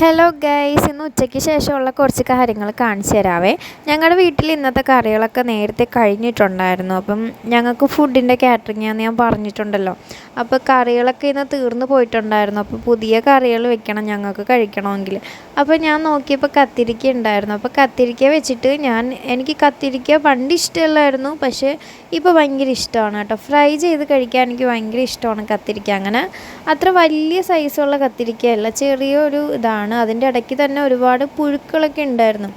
Hello guys ഇന്ന് ഉച്ചയ്ക്ക് ശേഷമുള്ള കുറച്ച് കാര്യങ്ങൾ കാണിച്ചു തരാവേ. ഞങ്ങളുടെ വീട്ടിൽ ഇന്നത്തെ കറികളൊക്കെ നേരത്തെ കഴിഞ്ഞിട്ടുണ്ടായിരുന്നു. അപ്പം ഞങ്ങൾക്ക് ഫുഡിന്റെ കാറ്ററിംഗ് ആണെന്ന് ഞാൻ പറഞ്ഞിട്ടുണ്ടല്ലോ. അപ്പോൾ കറികളൊക്കെ ഇന്ന് തീർന്നു പോയിട്ടുണ്ടായിരുന്നു. അപ്പോൾ പുതിയ കറികൾ വെക്കണം ഞങ്ങൾക്ക് കഴിക്കണമെങ്കിൽ അപ്പോൾ ഞാൻ നോക്കിയപ്പോൾ കത്തിരിക്ക ഉണ്ടായിരുന്നു. അപ്പോൾ കത്തിരിക്ക വെച്ചിട്ട് ഞാൻ എനിക്ക് കത്തിരിക്ക പണ്ട് ഇഷ്ടമല്ലായിരുന്നു. പക്ഷേ ഇപ്പോൾ ഭയങ്കര ഇഷ്ടമാണ് കേട്ടോ. ഫ്രൈ ചെയ്ത് കഴിക്കാൻ എനിക്ക് ഭയങ്കര ഇഷ്ടമാണ് കത്തിരിക്ക. അങ്ങനെ അത്ര വലിയ സൈസുള്ള കത്തിരിക്കയല്ല ചെറിയൊരു ഇതാണ്. അതിന്റെ ഇടയ്ക്ക് തന്നെ ഒരുപാട് പുഴുക്കളൊക്കെ ഉണ്ടായിരുന്നു.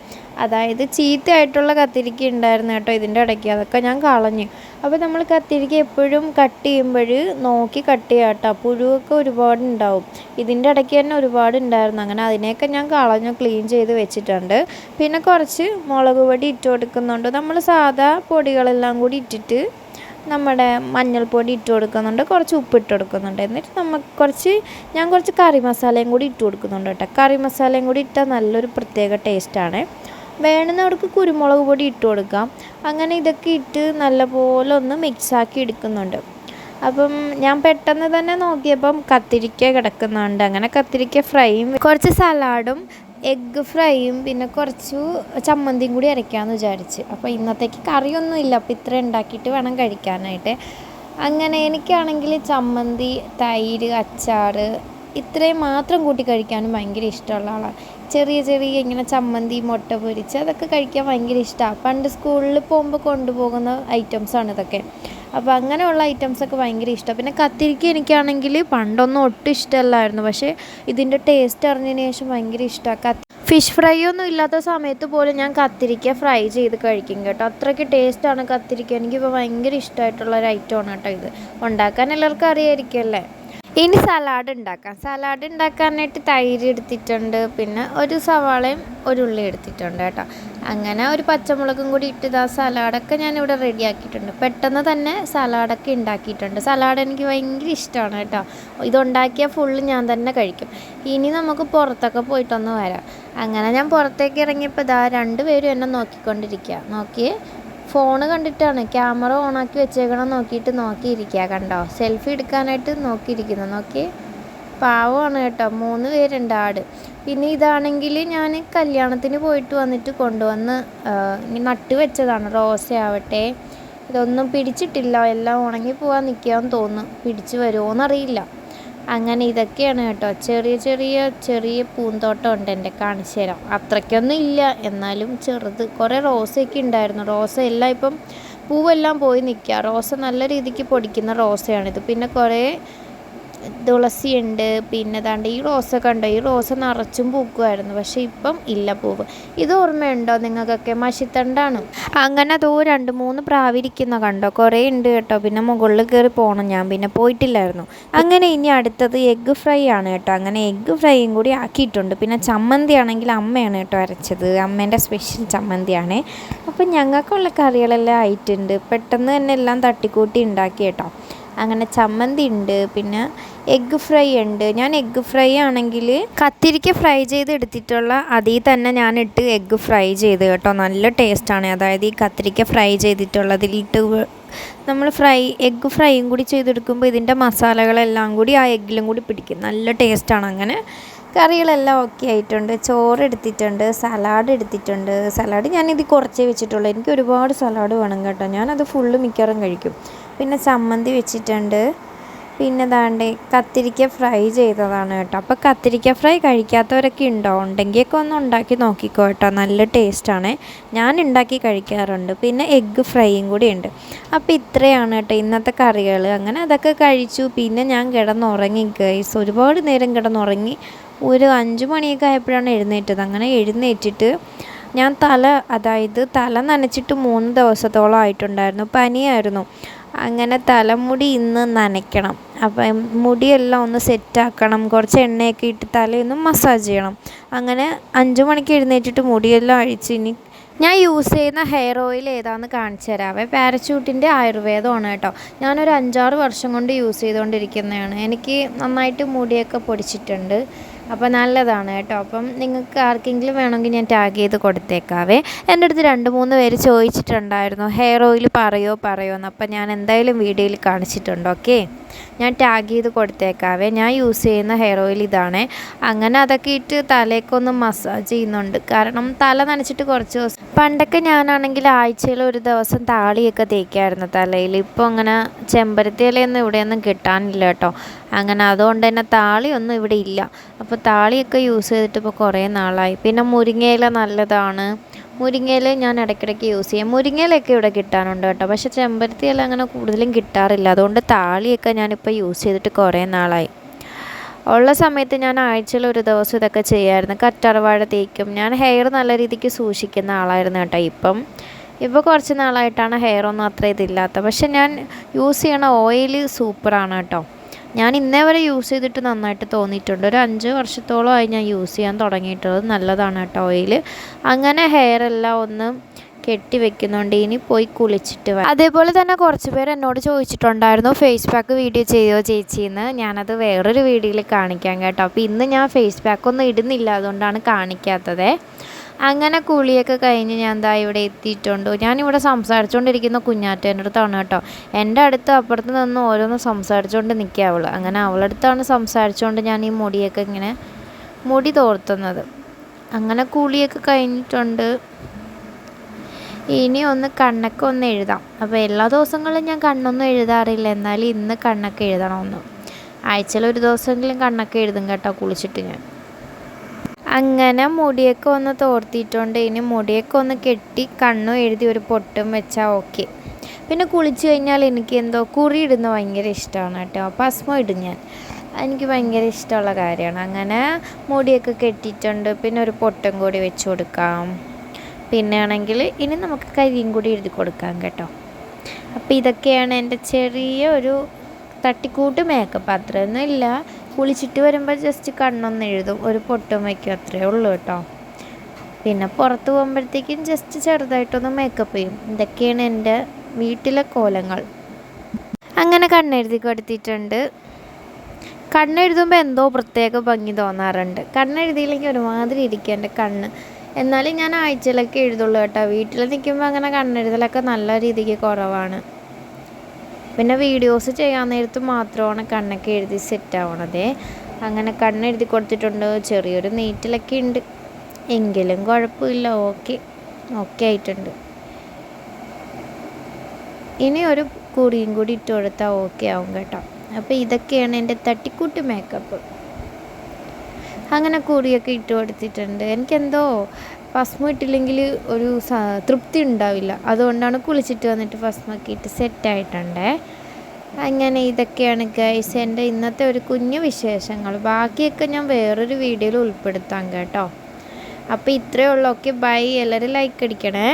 അതായത് ചീത്തയായിട്ടുള്ള കത്തിരിക്ക ഉണ്ടായിരുന്നു കേട്ടോ ഇതിന്റെ ഇടയ്ക്ക്. അതൊക്കെ ഞാൻ കളഞ്ഞു. അപ്പോൾ നമ്മൾ കത്തിരിക്ക എപ്പോഴും കട്ട് ചെയ്യുമ്പോൾ നോക്കി കട്ട് ചെയ്യുക കേട്ടോ. പുഴുവൊക്കെ ഒരുപാട് ഉണ്ടാവും. ഇതിന്റെ ഇടയ്ക്ക് തന്നെ ഒരുപാട് ഉണ്ടായിരുന്നു. അങ്ങനെ അതിനെയൊക്കെ ഞാൻ കളഞ്ഞു ക്ലീൻ ചെയ്ത് വെച്ചിട്ടുണ്ട്. പിന്നെ കുറച്ച് മുളക് പൊടി ഇട്ട് കൊടുക്കുന്നുണ്ട്. നമ്മൾ സാധാ പൊടികളെല്ലാം കൂടി ഇട്ടിട്ട് നമ്മുടെ മഞ്ഞൾപ്പൊടി ഇട്ട് കൊടുക്കുന്നുണ്ട് കുറച്ച് ഉപ്പ് ഇട്ട് കൊടുക്കുന്നുണ്ട്. എന്നിട്ട് നമുക്ക് കുറച്ച് ഞാൻ കുറച്ച് കറി മസാലയും കൂടി ഇട്ട് കൊടുക്കുന്നുണ്ട് കേട്ടോ. കറി മസാലയും കൂടി ഇട്ടാൽ നല്ലൊരു പ്രത്യേക ടേസ്റ്റാണ്. വേണമെന്നവർക്ക് കുരുമുളക് പൊടി ഇട്ട് കൊടുക്കാം. അങ്ങനെ ഇതൊക്കെ ഇട്ട് നല്ലപോലെ ഒന്ന് മിക്സാക്കി എടുക്കുന്നുണ്ട്. അപ്പം ഞാൻ പെട്ടെന്ന് തന്നെ നോക്കിയപ്പം കത്തിരിക്ക കിടക്കുന്നുണ്ട്. അങ്ങനെ കത്തിരിക്ക ഫ്രൈയും കുറച്ച് സലാഡും എഗ്ഗ് ഫ്രൈയും പിന്നെ കുറച്ച് ചമ്മന്തിയും കൂടി അരയ്ക്കാമെന്ന് വിചാരിച്ച്. അപ്പോൾ ഇന്നത്തേക്ക് കറിയൊന്നും ഇല്ല അപ്പോൾ ഇത്ര ഉണ്ടാക്കിയിട്ട് വേണം കഴിക്കാനായിട്ട്. അങ്ങനെ എനിക്കാണെങ്കിൽ ചമ്മന്തി തൈര് അച്ചാർ ഇത്രയും മാത്രം കൂട്ടി കഴിക്കാനും ഭയങ്കര ഇഷ്ടമുള്ള ആളാണ് ചെറിയ ചെറിയ ഇങ്ങനെ ചമ്മന്തി മുട്ട പൊരിച്ച് അതൊക്കെ കഴിക്കാൻ ഭയങ്കര ഇഷ്ടമാണ് പണ്ട് സ്കൂളിൽ പോകുമ്പോൾ കൊണ്ടുപോകുന്ന ഐറ്റംസാണ് ഇതൊക്കെ. അപ്പോൾ അങ്ങനെയുള്ള ഐറ്റംസൊക്കെ ഭയങ്കര ഇഷ്ടം. പിന്നെ കത്തിരിക്ക എനിക്കാണെങ്കിൽ പണ്ടൊന്നും ഒട്ടും ഇഷ്ടമല്ലായിരുന്നു. പക്ഷേ ഇതിന്റെ ടേസ്റ്റ് അറിഞ്ഞതിന് ശേഷം ഭയങ്കര ഇഷ്ടമാണ് കത്തി ഫിഷ് ഫ്രൈ ഒന്നും ഇല്ലാത്ത സമയത്ത് പോലും ഞാൻ കത്തിരിക്ക ഫ്രൈ ചെയ്ത് കഴിക്കും കേട്ടോ. അത്രയ്ക്ക് ടേസ്റ്റാണ് കത്തിരിക്ക. എനിക്കിപ്പോൾ ഭയങ്കര ഇഷ്ടമായിട്ടുള്ള ഒരു ഐറ്റമാണ് കേട്ടോ ഇത്. ഉണ്ടാക്കാൻ എല്ലാവർക്കും അറിയായിരിക്കുമല്ലേ ഇനി സലാഡ് ഉണ്ടാക്കാം. സലാഡ് ഉണ്ടാക്കാനായിട്ട് തൈര് എടുത്തിട്ടുണ്ട്. പിന്നെ ഒരു സവാളയും ഒരു ഉള്ളി എടുത്തിട്ടുണ്ട് കേട്ടോ. അങ്ങനെ ഒരു പച്ചമുളകും കൂടി ഇട്ട് ആ സലാഡൊക്കെ ഞാനിവിടെ റെഡിയാക്കിയിട്ടുണ്ട് പെട്ടെന്ന് തന്നെ സലാഡൊക്കെ ഉണ്ടാക്കിയിട്ടുണ്ട്. സലാഡ് എനിക്ക് ഭയങ്കര ഇഷ്ടമാണ് കേട്ടോ. ഇതുണ്ടാക്കിയാൽ ഫുള്ള് ഞാൻ തന്നെ കഴിക്കും. ഇനി നമുക്ക് പുറത്തൊക്കെ പോയിട്ടൊന്ന് വരാം. അങ്ങനെ ഞാൻ പുറത്തേക്ക് ഇറങ്ങിയപ്പോൾ ഇതാ രണ്ടുപേരും എന്നെ നോക്കിക്കൊണ്ടിരിക്കുക നോക്കിയേ ഫോണ് കണ്ടിട്ടാണ് ക്യാമറ ഓണാക്കി വെച്ചേക്കണം നോക്കിയിട്ട് നോക്കിയിരിക്കുക കണ്ടോ? സെൽഫി എടുക്കാനായിട്ട് നോക്കിയിരിക്കുന്നു. നോക്കി പാവമാണ് കേട്ടോ. മൂന്ന് പേരുണ്ട് ആട്. പിന്നെ ഇതാണെങ്കിൽ ഞാൻ കല്യാണത്തിന് പോയിട്ട് വന്നിട്ട് കൊണ്ടുവന്ന് നട്ട് വെച്ചതാണ്. റോസയാവട്ടെ. ഇതൊന്നും പിടിച്ചിട്ടില്ല. എല്ലാം ഉണങ്ങി പോകാൻ നിൽക്കുകയെന്ന് തോന്നുന്നു. പിടിച്ചു പിടിച്ച് വരുമോയെന്നറിയില്ല അങ്ങനെ ഇതൊക്കെയാണ് കേട്ടോ. ചെറിയ ചെറിയ ചെറിയ പൂന്തോട്ടം ഉണ്ട് എന്റെ കാണിച്ചു തരാം അത്രയ്ക്കൊന്നും ഇല്ല. എന്നാലും ചെറുത് കുറേ റോസയൊക്കെ ഉണ്ടായിരുന്നു. റോസ എല്ലാം ഇപ്പം പൂവെല്ലാം പോയി നിൽക്കുക. റോസ നല്ല രീതിക്ക് പൊടിക്കുന്ന റോസയാണിത്. പിന്നെ കുറേ തുളസിയുണ്ട് പിന്നെ ദാണ്ട് ഈ റോസ കണ്ടോ? ഈ റോസ് നിറച്ചും പൂക്കുമായിരുന്നു പക്ഷേ ഇപ്പം ഇല്ല പൂവ്. ഇത് ഓർമ്മയുണ്ടോ നിങ്ങൾക്കൊക്കെ? മഷിത്തണ്ടാണ്. അങ്ങനെ അതോ രണ്ട് മൂന്ന് പ്രാവിരിക്കുന്ന കണ്ടോ? കുറേ ഉണ്ട് കേട്ടോ. പിന്നെ മുകളിൽ കയറി പോകണം ഞാൻ പിന്നെ പോയിട്ടില്ലായിരുന്നു. അങ്ങനെ ഇനി അടുത്തത് എഗ്ഗ് ഫ്രൈ ആണ് കേട്ടോ. അങ്ങനെ എഗ്ഗ് ഫ്രൈയും കൂടി ആക്കിയിട്ടുണ്ട്. പിന്നെ ചമ്മന്തി ആണെങ്കിൽ അമ്മയാണ് കേട്ടോ അരച്ചത്. അമ്മേന്റെ സ്പെഷ്യൽ ചമ്മന്തിയാണ്. അപ്പം ഞങ്ങൾക്കുള്ള കറികളെല്ലാം ആയിട്ടുണ്ട്. പെട്ടെന്ന് തന്നെ എല്ലാം തട്ടിക്കൂട്ടി ഉണ്ടാക്കി കേട്ടോ. അങ്ങനെ ചമ്മന്തി ഉണ്ട് പിന്നെ എഗ്ഗ് ഫ്രൈ ഉണ്ട്. ഞാൻ എഗ്ഗ് ഫ്രൈ ആണെങ്കിൽ കത്തിരിക്ക ഫ്രൈ ചെയ്ത് എടുത്തിട്ടുള്ള അതിൽ തന്നെ ഞാൻ ഇട്ട് എഗ്ഗ് ഫ്രൈ ചെയ്ത് കേട്ടോ. നല്ല ടേസ്റ്റാണ് അതായത് ഈ കത്തിരിക്ക ഫ്രൈ ചെയ്തിട്ടുള്ളതിലിട്ട് നമ്മൾ ഫ്രൈ എഗ്ഗ് ഫ്രൈയും കൂടി ചെയ്തെടുക്കുമ്പോൾ ഇതിന്റെ മസാലകളെല്ലാം കൂടി ആ എഗ്ഗിലും കൂടി പിടിക്കും. നല്ല ടേസ്റ്റാണ് അങ്ങനെ കറികളെല്ലാം ഓക്കെ ആയിട്ടുണ്ട്. ചോറ് എടുത്തിട്ടുണ്ട് സലാഡ് എടുത്തിട്ടുണ്ട്. സലാഡ് ഞാനിത് കുറച്ചേ വെച്ചിട്ടുള്ളൂ. എനിക്ക് ഒരുപാട് സലാഡ് വേണം കേട്ടോ. ഞാനത് ഫുള്ള് മിക്കവാറും കഴിക്കും. പിന്നെ ചമ്മന്തി വെച്ചിട്ടുണ്ട്. പിന്നെ ദാണ്ട് കത്തിരിക്ക ഫ്രൈ ചെയ്തതാണ് കേട്ടോ. അപ്പോൾ കത്തിരിക്ക ഫ്രൈ കഴിക്കാത്തവരൊക്കെ ഉണ്ടോ? ഉണ്ടെങ്കിലൊക്കെ ഒന്ന് ഉണ്ടാക്കി നോക്കിക്കോ കേട്ടോ. നല്ല ടേസ്റ്റാണ്. ഞാൻ ഉണ്ടാക്കി കഴിക്കാറുണ്ട്. പിന്നെ എഗ്ഗ് ഫ്രൈയും കൂടി ഉണ്ട്. അപ്പോൾ ഇത്രയാണ് കേട്ടോ ഇന്നത്തെ കറികൾ അങ്ങനെ അതൊക്കെ കഴിച്ചു. പിന്നെ ഞാൻ കിടന്നുറങ്ങി ഗൈസ് ഒരുപാട് നേരം കിടന്നുറങ്ങി. ഒരു അഞ്ച് മണിയൊക്കെ ആയപ്പോഴാണ് എഴുന്നേറ്റത്. അങ്ങനെ എഴുന്നേറ്റിട്ട് ഞാൻ തല അതായത് തല നനച്ചിട്ട് മൂന്ന് ദിവസത്തോളം ആയിട്ടുണ്ടായിരുന്നു. പനിയായിരുന്നു. അങ്ങനെ തലമുടി ഇന്ന് നനയ്ക്കണം. അപ്പം മുടിയെല്ലാം ഒന്ന് സെറ്റാക്കണം. കുറച്ച് എണ്ണയൊക്കെ ഇട്ട് തലയൊന്ന് മസാജ് ചെയ്യണം. അങ്ങനെ അഞ്ച് മണിക്ക് എഴുന്നേറ്റിട്ട് മുടിയെല്ലാം അഴിച്ച് ഇനി ഞാൻ യൂസ് ചെയ്യുന്ന ഹെയർ ഓയിൽ ഏതാണെന്ന് കാണിച്ചു തരാവേ പാരച്യൂട്ടിന്റെ ആയുർവേദമാണ് കേട്ടോ. ഞാനൊരു അഞ്ചാറ് വർഷം കൊണ്ട് യൂസ് ചെയ്തുകൊണ്ടിരിക്കുന്നതാണ്. എനിക്ക് നന്നായിട്ട് മുടിയൊക്കെ പൊടിച്ചിട്ടുണ്ട്. അപ്പോൾ നല്ലതാണ് കേട്ടോ. അപ്പം നിങ്ങൾക്ക് ആർക്കെങ്കിലും വേണമെങ്കിൽ ഞാൻ ടാഗ് ചെയ്ത് കൊടുത്തേക്കാവേ. എന്റെ അടുത്ത് രണ്ട് മൂന്ന് പേര് ചോദിച്ചിട്ടുണ്ടായിരുന്നു ഹെയർ ഓയിൽ പറയോ പറയോ എന്ന്. അപ്പം ഞാൻ എന്തായാലും വീഡിയോയിൽ കാണിച്ചിട്ടുണ്ട് ഓക്കെ? ഞാൻ ടാഗ് ചെയ്ത് കൊടുത്തേക്കാവേ. ഞാൻ യൂസ് ചെയ്യുന്ന ഹെയർ ഓയിൽ ഇതാണ്. അങ്ങനെ അതൊക്കെ ഇട്ട് തലയൊക്കെ മസാജ് ചെയ്യുന്നുണ്ട്. കാരണം തല നനച്ചിട്ട് കുറച്ച് ദിവസം പണ്ടൊക്കെ ഞാനാണെങ്കിൽ ആഴ്ചയിൽ ഒരു ദിവസം താളിയൊക്കെ തേക്കായിരുന്നു തലയിൽ. ഇപ്പോൾ അങ്ങനെ ചെമ്പരത്തി ഇലയൊന്നും ഇവിടെയൊന്നും കിട്ടാനില്ല കേട്ടോ. അങ്ങനെ അതുകൊണ്ട് തന്നെ താളിയൊന്നും ഇവിടെ ഇല്ല. അപ്പോൾ താളിയൊക്കെ യൂസ് ചെയ്തിട്ട് ഇപ്പോൾ കുറേ നാളായി. പിന്നെ മുരിങ്ങയില നല്ലതാണ്. മുരിങ്ങയില ഞാൻ ഇടയ്ക്കിടയ്ക്ക് യൂസ് ചെയ്യാം. മുരിങ്ങയിലൊക്കെ ഇവിടെ കിട്ടാനുണ്ട് കേട്ടോ. പക്ഷേ ചെമ്പരത്തി ഇല അങ്ങനെ കൂടുതലും കിട്ടാറില്ല. അതുകൊണ്ട് താളിയൊക്കെ ഞാനിപ്പോൾ യൂസ് ചെയ്തിട്ട് കുറേ നാളായി. ഉള്ള സമയത്ത് ഞാൻ ആഴ്ചയിൽ ഒരു ദിവസം ഇതൊക്കെ ചെയ്യായിരുന്നു. കറ്റാർവാഴ തേക്കും. ഞാൻ ഹെയർ നല്ല രീതിക്ക് സൂക്ഷിക്കുന്ന ആളായിരുന്നു കേട്ടോ ഇപ്പം. ഇപ്പോൾ കുറച്ച് നാളായിട്ടാണ് ഹെയർ ഒന്നും അത്ര ഇതില്ലാത്ത. പക്ഷെ ഞാൻ യൂസ് ചെയ്യണ ഓയിൽ സൂപ്പറാണ് കേട്ടോ. ഞാൻ ഇന്നേ വരെ യൂസ് ചെയ്തിട്ട് നന്നായിട്ട് തോന്നിയിട്ടുണ്ട്. ഒരു അഞ്ച് വർഷത്തോളമായി ഞാൻ യൂസ് ചെയ്യാൻ തുടങ്ങിയിട്ടുള്ളത് നല്ലതാണ് കേട്ടോ ഓയിൽ അങ്ങനെ ഹെയർ എല്ലാം ഒന്ന് കെട്ടി വെക്കുന്നുണ്ട് ഇനി പോയി കുളിച്ചിട്ട് വരാം. അതേപോലെ തന്നെ കുറച്ച് പേര് എന്നോട് ചോദിച്ചിട്ടുണ്ടായിരുന്നു ഫേസ് പാക്ക് വീഡിയോ ചെയ്യോ ചേച്ചിന്ന് ഞാനത് വേറൊരു വീഡിയോയിൽ കാണിക്കാം കേട്ടോ. അപ്പോൾ ഇന്ന് ഞാൻ ഫേസ് പാക്ക് ഒന്നും ഇടുന്നില്ല അതുകൊണ്ടാണ് കാണിക്കാത്തത്. അങ്ങനെ കുളിയൊക്കെ കഴിഞ്ഞ് ഞാൻ എന്താ ഇവിടെ എത്തിയിട്ടുണ്ട്. ഞാനിവിടെ സംസാരിച്ചുകൊണ്ടിരിക്കുന്ന കുഞ്ഞാറ്റേന്റെ അടുത്താണ് കേട്ടോ. എന്റെ അടുത്ത് അപ്പുറത്ത് നിന്ന് ഓരോന്ന് സംസാരിച്ചുകൊണ്ട് നിൽക്കുക അവൾ. അങ്ങനെ അവളടുത്താണ് സംസാരിച്ചുകൊണ്ട് ഞാൻ ഈ മുടിയൊക്കെ ഇങ്ങനെ മുടി തോർത്തുന്നത്. അങ്ങനെ കുളിയൊക്കെ കഴിഞ്ഞിട്ടുണ്ട്. ഇനി ഒന്ന് കണ്ണൊക്കെ ഒന്ന് എഴുതാം. അപ്പോൾ എല്ലാ ദിവസങ്ങളും ഞാൻ കണ്ണൊന്നും എഴുതാറില്ല. എന്നാലും ഇന്ന് കണ്ണൊക്കെ എഴുതണമെന്ന്. ആഴ്ചയിൽ ഒരു ദിവസമെങ്കിലും കണ്ണൊക്കെ എഴുതും കേട്ടോ കുളിച്ചിട്ട് ഞാൻ. അങ്ങനെ മുടിയൊക്കെ ഒന്ന് തോർത്തിയിട്ടുണ്ട്. ഇനി മുടിയൊക്കെ ഒന്ന് കെട്ടി കണ്ണും എഴുതി ഒരു പൊട്ടും വെച്ചാൽ ഓക്കെ. പിന്നെ കുളിച്ച് കഴിഞ്ഞാൽ എനിക്ക് എന്തോ കുറി ഇടുന്ന ഭയങ്കര ഇഷ്ടമാണ് കേട്ടോ. ഭസ്മം ഇടും ഞാൻ. എനിക്ക് ഭയങ്കര ഇഷ്ടമുള്ള കാര്യമാണ്. അങ്ങനെ മുടിയൊക്കെ കെട്ടിയിട്ടുണ്ട്. പിന്നെ ഒരു പൊട്ടും കൂടി വെച്ച് കൊടുക്കാം. പിന്നെ ആണെങ്കിൽ ഇനി നമുക്ക് കരിയും കൂടി എഴുതി കൊടുക്കാം കേട്ടോ. അപ്പോൾ ഇതൊക്കെയാണ് എന്റെ ചെറിയ ഒരു തട്ടിക്കൂട്ട് മേക്കപ്പ് അത്രയൊന്നും ഇല്ല. കുളിച്ചിട്ട് വരുമ്പോൾ ജസ്റ്റ് കണ്ണൊന്ന് എഴുതും. ഒരു പൊട്ടും വയ്ക്കും അത്രേ ഉള്ളൂ കേട്ടോ. പിന്നെ പുറത്ത് പോകുമ്പോഴത്തേക്കും ജസ്റ്റ് ചെറുതായിട്ടൊന്ന് മേക്കപ്പ് ചെയ്യും. ഇതൊക്കെയാണ് എന്റെ വീട്ടിലെ കോലങ്ങൾ. അങ്ങനെ കണ്ണെഴുതി കൊടുത്തിട്ടുണ്ട്. കണ്ണെഴുതുമ്പോൾ എന്തോ പ്രത്യേക ഭംഗി തോന്നാറുണ്ട്. കണ്ണെഴുതിയില്ലെങ്കിൽ ഒരുമാതിരി ഇരിക്കും എന്റെ കണ്ണ്. എന്നാലും ഞാൻ ആഴ്ചയിലൊക്കെ എഴുതുള്ളൂ കേട്ടോ. വീട്ടിൽ നിൽക്കുമ്പോൾ അങ്ങനെ കണ്ണെഴുതലൊക്കെ നല്ല രീതിക്ക് കുറവാണ്. പിന്നെ വീഡിയോസ് ചെയ്യാൻ നേരത്ത് മാത്രമാണ് കണ്ണൊക്കെ എഴുതി സെറ്റ് ആവണത്. അങ്ങനെ കണ്ണെഴുതി കൊടുത്തിട്ടുണ്ട്. ചെറിയൊരു നീറ്റിലൊക്കെ ഉണ്ട്. എങ്കിലും കുഴപ്പമില്ല. ഓക്കെ ഓക്കെ ആയിട്ടുണ്ട്. ഇനി ഒരു കുറിയും കൂടി ഇട്ട് കൊടുത്താൽ ഓക്കെ ആവും കേട്ടോ. അപ്പോൾ ഇതൊക്കെയാണ് എന്റെ തട്ടിക്കൂട്ട് മേക്കപ്പ് അങ്ങനെ കുറിയൊക്കെ ഇട്ട് കൊടുത്തിട്ടുണ്ട്. എനിക്കെന്തോ ഭസ്മം ഇട്ടില്ലെങ്കിൽ ഒരു തൃപ്തി ഉണ്ടാവില്ല. അതുകൊണ്ടാണ് കുളിച്ചിട്ട് വന്നിട്ട് ഭസ്മൊക്കെ ഇട്ട് സെറ്റായിട്ടുണ്ട് അങ്ങനെ ഇതൊക്കെയാണ് ഗൈസ് എന്റെ ഇന്നത്തെ ഒരു കുഞ്ഞു വിശേഷങ്ങൾ. ബാക്കിയൊക്കെ ഞാൻ വേറൊരു വീഡിയോയിൽ ഉൾപ്പെടുത്താം കേട്ടോ. അപ്പോൾ ഇത്രയേ ഉള്ളൂ. ഓക്കെ ബൈ എല്ലാവരും ലൈക്ക് അടിക്കണേ.